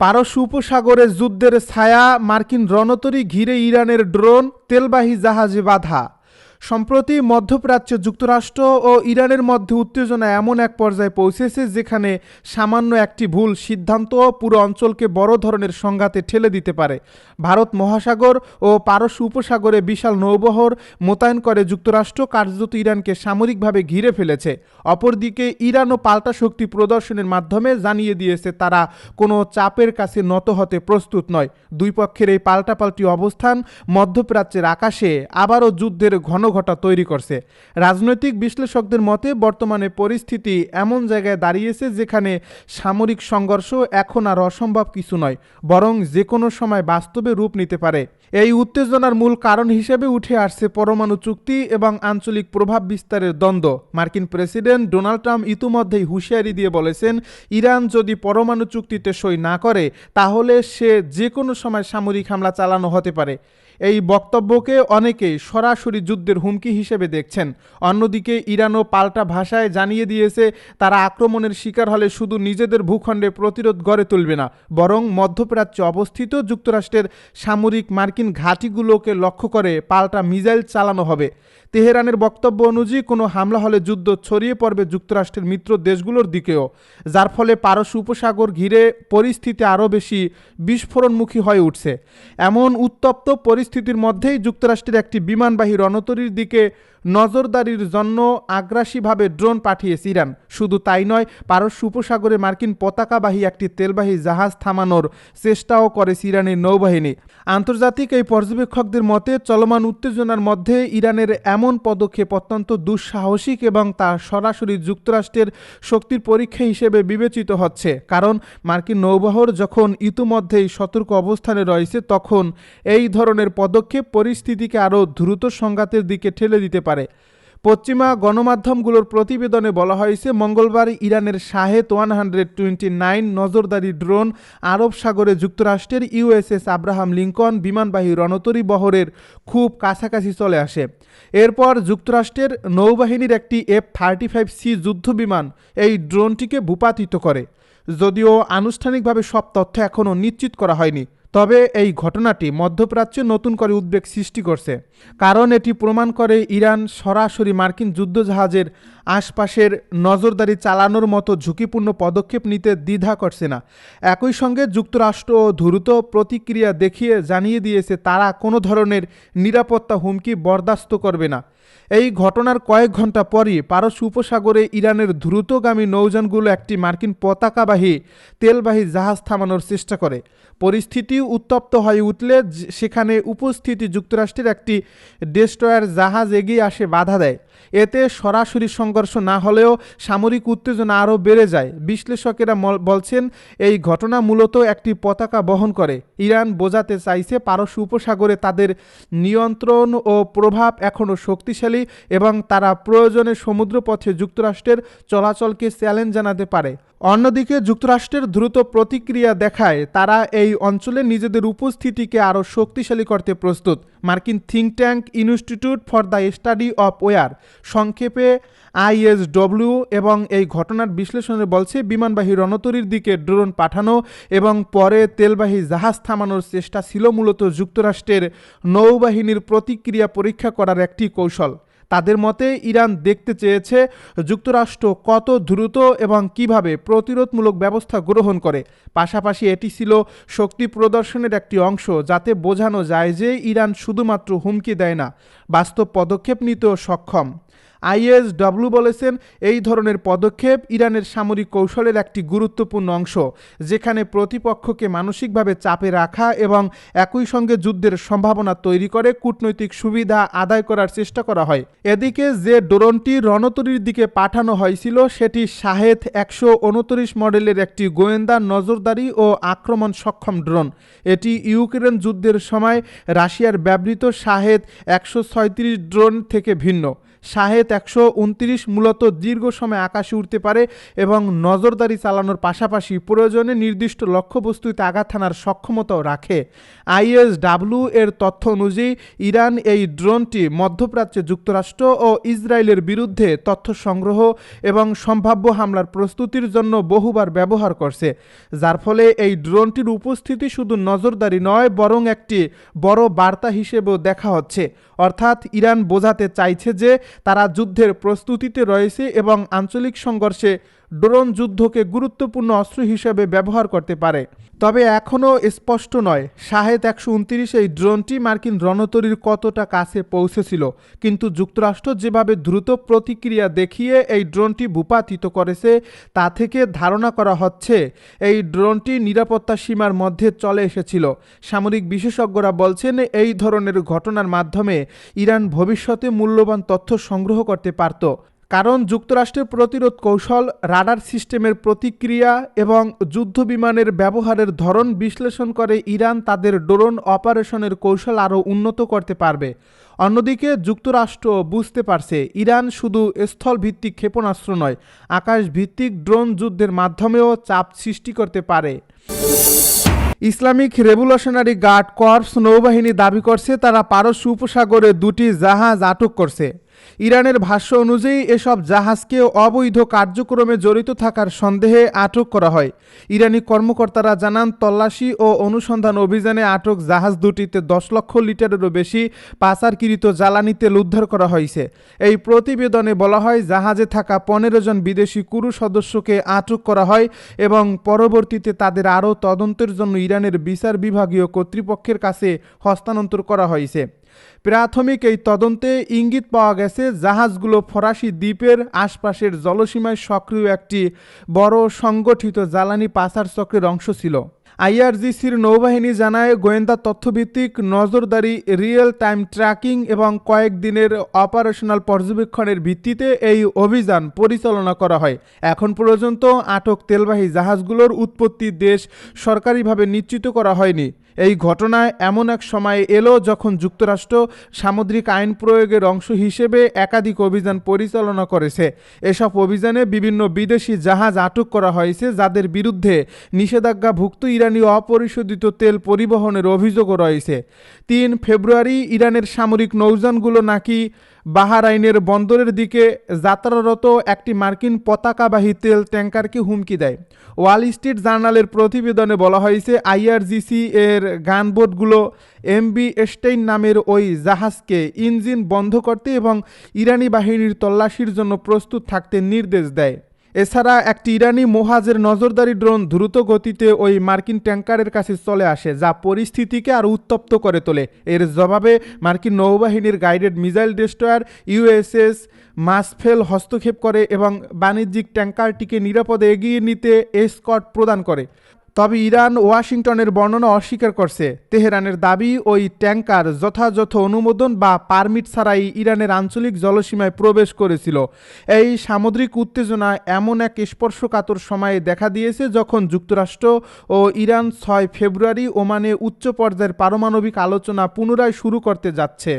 পারস্য উপসাগরে যুদ্ধের ছায়া মার্কিন রণতরী ঘিরে ইরানের ড্রোন তেলবাহী জাহাজে বাধা। সম্প্রতি মধ্যপ্রাচ্য যুক্তরাষ্ট্র ও ইরানের মধ্যে উত্তেজনা এমন এক পর্যায়ে পৌঁছেছে যেখানে সামান্য একটি ভুল সিদ্ধান্ত পুরো অঞ্চলকে বড় ধরনের সংঘাতে ঠেলে দিতে পারে। ভারত মহাসাগর ও পারস্য উপসাগরে বিশাল নৌবহর মোতায়েন করে যুক্তরাষ্ট্র কার্যত ইরানকে সামরিকভাবে ঘিরে ফেলেছে। অপরদিকে ইরানও পাল্টা শক্তি প্রদর্শনের মাধ্যমে জানিয়ে দিয়েছে তারা কোনো চাপের কাছে নত হতে প্রস্তুত নয়। দুই পক্ষের এই পাল্টাপাল্টি অবস্থান মধ্যপ্রাচ্যের আকাশে আবারও যুদ্ধের ঘন ঘটা তৈরি করছে। রাজনৈতিক বিশ্লেষকদের মতে, বর্তমানে পরিস্থিতি এমন জায়গায় দাঁড়িয়েছে যেখানে সামরিক সংঘর্ষ এখন আর অসম্ভব কিছু নয়, বরং যে কোনো সময় বাস্তবে রূপ নিতে পারে। এই উত্তেজনার মূল কারণ হিসেবে উঠে আসছে পরমাণু চুক্তি এবং আঞ্চলিক প্রভাব বিস্তারের দ্বন্দ্ব। মার্কিন প্রেসিডেন্ট ডোনাল্ড ট্রাম্প ইতিমধ্যেই হুঁশিয়ারি দিয়ে বলেছেন, ইরান যদি পরমাণু চুক্তিতে সই না করে, তাহলে সে যে কোনো সময় সামরিক হামলা চালানো হতে পারে। এই বক্তব্যকে অনেকেই সরাসরি যুদ্ধের হুমকি হিসেবে দেখছেন। অন্যদিকে ইরানও পাল্টা ভাষায় জানিয়ে দিয়েছে, তারা আক্রমণের শিকার হলে শুধু নিজেদের ভূখণ্ডে প্রতিরোধ গড়ে তুলবে না, বরং মধ্যপ্রাচ্যে অবস্থিত যুক্তরাষ্ট্রের সামরিক মার্কিন ঘাঁটিগুলোকে লক্ষ্য করে পাল্টা মিজাইল চালানো হবে। তেহরানের বক্তব্য অনুযায়ী কোনো হামলা হলে যুদ্ধ ছড়িয়ে পড়বে যুক্তরাষ্ট্রের মিত্র দেশগুলোর দিকেও, যার ফলে পারস্য উপসাগর ঘিরে পরিস্থিতি আরও বেশি বিস্ফোরণমুখী হয়ে উঠছে। এমন উত্তপ্ত পরিস্থিতির মধ্যেই যুক্তরাষ্ট্রের একটি বিমানবাহী রণতরীর দিকে নজরদারির জন্য আগ্রাসীভাবে ড্রোন পাঠিয়েছে ইরান। শুধু তাই নয়, পারস্য উপসাগরে মার্কিন পতাকাবাহী একটি তেলবাহী জাহাজ থামানোর চেষ্টাও করে ইরানের নৌবাহিনী। আন্তর্জাতিক এই পর্যবেক্ষকদের মতে, চলমান উত্তেজনার মধ্যে ইরানের এমন পদক্ষেপ অত্যন্ত দুঃসাহসিক এবং তা সরাসরি যুক্তরাষ্ট্রের শক্তির পরীক্ষা হিসেবে বিবেচিত হচ্ছে। কারণ মার্কিন নৌবহর যখন ইতিমধ্যেই সতর্ক অবস্থানে রয়েছে, তখন এই ধরনের পদক্ষেপ পরিস্থিতিকে আরও দ্রুত সংঘাতের দিকে ঠেলে দিতে পারে। পশ্চিমা গণমাধ্যমগুলোর প্রতিবেদনে বলা হয়েছে, মঙ্গলবার ইরানের Shahed one hundred twenty nine নজরদারি ড্রোন আরব সাগরে যুক্তরাষ্ট্রের ইউএসএস আব্রাহাম লিঙ্কন বিমানবাহী রণতরী বহরের খুব কাছাকাছি চলে আসে। এরপর যুক্তরাষ্ট্রের নৌবাহিনীর একটি এফ থার্টি ফাইভ সি যুদ্ধবিমান এই ড্রোনটিকে ভূপাতিত করে। যদিও আনুষ্ঠানিকভাবে সব তথ্য এখনও নিশ্চিত করা হয়নি। তবে এই ঘটনাটি মধ্যপ্রাচ্যে নতুন করে উদ্বেগ সৃষ্টি করছে। কারণ এটি প্রমাণ করে ইরান সরাসরি মার্কিন যুদ্ধজাহাজের আশপাশের নজরদারি চালানোর মতো ঝুঁকিপূর্ণ পদক্ষেপ নিতে দ্বিধা করছে না। একই সঙ্গে যুক্তরাষ্ট্র দ্রুত প্রতিক্রিয়া দেখিয়ে জানিয়ে দিয়েছে, তারা কোনো ধরনের নিরাপত্তা হুমকি বরদাস্ত করবে না। এই ঘটনার কয়েক ঘণ্টা পরই পারস্য উপসাগরে ইরানের দ্রুতগামী নৌযানগুলো একটি মার্কিন পতাকাবাহী, তেলবাহী জাহাজ থামানোর চেষ্টা করে। পরিস্থিতি উত্তপ্ত হয়ে উঠলে সেখানে উপস্থিতি যুক্তরাষ্ট্রের একটি ডেস্ট্রয়ার জাহাজ এগিয়ে আসে বাধা দেয়। এতে সরাসরি সংঘর্ষ না হলেও সামরিক উত্তেজনা আরও বেড়ে যায়। বিশ্লেষকেরা বলছেন, এই ঘটনা মূলত একটি পতাকা বহন করে। ইরান বোঝাতে চাইছে পারস্য উপসাগরে তাদের নিয়ন্ত্রণ ও প্রভাব এখনও শক্তিশালী এবং তারা প্রয়োজনে সমুদ্রপথে যুক্তরাষ্ট্রের চলাচলকে চ্যালেঞ্জ জানাতে পারে। অন্যদিকে যুক্তরাষ্ট্রের দ্রুত প্রতিক্রিয়া দেখায় তারা এই অঞ্চলে নিজেদের উপস্থিতিকে আরও শক্তিশালী করতে প্রস্তুত। মার্কিন think tank institute for the study of war সংক্ষেপে আইএসডব্লিউ এবং এই ঘটনার বিশ্লেষণে বলছে, বিমানবাহী রণতরীর দিকে ড্রোন পাঠানো এবং পরে তেলবাহী জাহাজ থামানোর চেষ্টা ছিল মূলত যুক্তরাষ্ট্রের নৌবাহিনীর প্রতিক্রিয়া পরীক্ষা করার একটি কৌশল। তাদের মতে ইরান দেখতে চেয়েছে যুক্তরাষ্ট্র কত দ্রুত এবং কীভাবে প্রতিরোধমূলক ব্যবস্থা গ্রহণ করে। পাশাপাশি এটি ছিল শক্তি প্রদর্শনের একটি অংশ, যাতে বোঝানো যায় যে ইরান শুধুমাত্র হুমকি দেয় না, বাস্তব পদক্ষেপ নিতেও সক্ষম। আইএসডব্লিউ বলেছেন, এই ধরনের পদক্ষেপ ইরানের সামরিক কৌশলের একটি গুরুত্বপূর্ণ অংশ, যেখানে প্রতিপক্ষকে মানসিকভাবে চাপে রাখা এবং একই সঙ্গে যুদ্ধের সম্ভাবনা তৈরি করে কূটনৈতিক সুবিধা আদায় করার চেষ্টা করা হয়। এদিকে যে ড্রোনটি রণতরীর দিকে পাঠানো হয়েছিল, সেটি শাহেদ একশো উনত্রিশ মডেলের একটি গোয়েন্দা নজরদারি ও আক্রমণ সক্ষম ড্রোন। এটি ইউক্রেন যুদ্ধের সময় রাশিয়ার ব্যবহৃত শাহেদ একশো ড্রোন থেকে ভিন্ন। শাহেদ একশো উনত্রিশ মূলত দীর্ঘ সময় আকাশে উঠতে পারে এবং নজরদারি চালানোর পাশাপাশি প্রয়োজনে নির্দিষ্ট লক্ষ্যবস্তুতে আঘাত হানার সক্ষমতাও রাখে। আইএসডাব্লিউ এর তথ্য অনুযায়ী, ইরান এই ড্রোনটি মধ্যপ্রাচ্যে যুক্তরাষ্ট্র ও ইসরায়েলের বিরুদ্ধে তথ্য সংগ্রহ এবং সম্ভাব্য হামলার প্রস্তুতির জন্য বহুবার ব্যবহার করছে, যার ফলে এই ড্রোনটির উপস্থিতি শুধু নজরদারি নয়, বরং একটি বড় বার্তা হিসেবেও দেখা হচ্ছে। অর্থাৎ ইরান বোঝাতে চাইছে যে তারা যুদ্ধের প্রস্তুতিতে রয়েছে এবং আঞ্চলিক সংঘর্ষে ড্রোন যুদ্ধকে গুরুত্বপূর্ণ অস্ত্র হিসেবে ব্যবহার করতে পারে। তবে এখনও স্পষ্ট নয়, শাহেদ একশো উনত্রিশ এই ড্রোনটি মার্কিন রণতরীর কতটা কাছে পৌঁছেছিল। কিন্তু যুক্তরাষ্ট্র যেভাবে দ্রুত প্রতিক্রিয়া দেখিয়ে এই ড্রোনটি ভূপাতিত করেছে, তা থেকে ধারণা করা হচ্ছে, এই ড্রোনটি নিরাপত্তা সীমার মধ্যে চলে এসেছিল। সামরিক বিশেষজ্ঞরা বলছেন, এই ধরনের ঘটনার মাধ্যমে ইরান ভবিষ্যতে মূল্যবান তথ্য সংগ্রহ করতে পারত। কারণ যুক্তরাষ্ট্রের প্রতিরোধ কৌশল, রাডার সিস্টেমের প্রতিক্রিয়া এবং যুদ্ধ বিমানের ব্যবহারের ধরন বিশ্লেষণ করে ইরান তাদের ড্রোন অপারেশনের কৌশল আরও উন্নত করতে পারবে। অন্যদিকে যুক্তরাষ্ট্র বুঝতে পারছে, ইরান শুধু স্থলভিত্তিক ক্ষেপণাস্ত্র নয় আকাশ ভিত্তিক ড্রোন যুদ্ধের মাধ্যমেও চাপ সৃষ্টি করতে পারে। ইসলামিক রেভলিউশনারি গার্ড কর্পস নৌবাহিনী দাবি করছে, তারা পারস্য উপসাগরে দুটি জাহাজ আটক করছে। ইরানের ভাষ্য অনুযায়ী, এসব জাহাজকে অবৈধ কার্যক্রমে জড়িত থাকার সন্দেহে আটক করা হয়। ইরানি কর্মকর্তারা জানান, তল্লাশি ও অনুসন্ধান অভিযানে আটক জাহাজ দুটিতে দশ লক্ষ লিটারেরও বেশি পাচারকৃত জ্বালানি তেল উদ্ধার করা হয়েছে। এই প্রতিবেদনে বলা হয়, জাহাজে থাকা পনেরো জন বিদেশি কুরু সদস্যকে আটক করা হয় এবং পরবর্তীতে তাদের আরও তদন্তের জন্য ইরানের বিচার বিভাগীয় কর্তৃপক্ষের কাছে হস্তান্তর করা হয়েছে। প্রাথমিক এই তদন্তে ইঙ্গিত পাওয়া গেছে, জাহাজগুলো ফরাসি দ্বীপের আশপাশের জলসীমায় সক্রিয় একটি বড় সংগঠিত জ্বালানি পাচার চক্রের অংশ ছিল। আইআরজিসির নৌবাহিনী জানায়, গোয়েন্দা তথ্যভিত্তিক নজরদারি, রিয়েল টাইম ট্র্যাকিং এবং কয়েকদিনের অপারেশনাল পর্যবেক্ষণের ভিত্তিতে এই অভিযান পরিচালনা করা হয়। এখন পর্যন্ত আটক তেলবাহী জাহাজগুলোর উৎপত্তি দেশ সরকারিভাবে নিশ্চিত করা হয়নি। এই ঘটনায় এমন এক সময় এলো যখন যুক্তরাষ্ট্র সামুদ্রিক আইন প্রয়োগের অংশ হিসেবে একাধিক অভিযান পরিচালনা করেছে। এসব অভিযানে বিভিন্ন বিদেশি জাহাজ আটক করা হয়েছে, যাদের বিরুদ্ধে নিষেধাজ্ঞাভুক্ত ইরানি অপরিশোধিত তেল পরিবহনের অভিযোগও রয়েছে। তিন ফেব্রুয়ারি ইরানের সামরিক নৌযানগুলো নাকি বাহারাইনের বন্দরের দিকে যাত্রারত একটি মার্কিন পতাকাবাহী তেল ট্যাঙ্কারকে হুমকি দেয়। ওয়াল স্ট্রিট জার্নালের প্রতিবেদনে বলা হয়েছে, আইআরজিসি এর গানবোটগুলো এমবি এস্টেইন নামের ওই জাহাজকে ইঞ্জিন বন্ধ করতে এবং ইরানি বাহিনীর তল্লাশির জন্য প্রস্তুত থাকতে নির্দেশ দেয়। এছাড়া একটি ইরানি মোহাজের নজরদারি ড্রোন দ্রুত গতিতে ওই মার্কিন ট্যাঙ্কারের কাছে চলে আসে, যা পরিস্থিতিকে আরও উত্তপ্ত করে তোলে। এর জবাবে মার্কিন নৌবাহিনীর গাইডেড মিসাইল ডেস্ট্রয়ার ইউএসএস মাসফেল হস্তক্ষেপ করে এবং বাণিজ্যিক ট্যাঙ্কারটিকে নিরাপদে এগিয়ে নিতে এসকট প্রদান করে। তবে ইরান ওয়াশিংটনের বর্ণনা অস্বীকার করছে। তেহরানের দাবি, ওই ট্যাঙ্কার যথাযথ অনুমোদন বা পারমিট ছাড়াই ইরানের আঞ্চলিক জলসীমায় প্রবেশ করেছিল। এই সামুদ্রিক উত্তেজনা এমন এক স্পর্শকাতর সময়ে দেখা দিয়েছে যখন যুক্তরাষ্ট্র ও ইরান ছয় ফেব্রুয়ারি ওমানে উচ্চ পর্যায়ের পারমাণবিক আলোচনা পুনরায় শুরু করতে যাচ্ছে।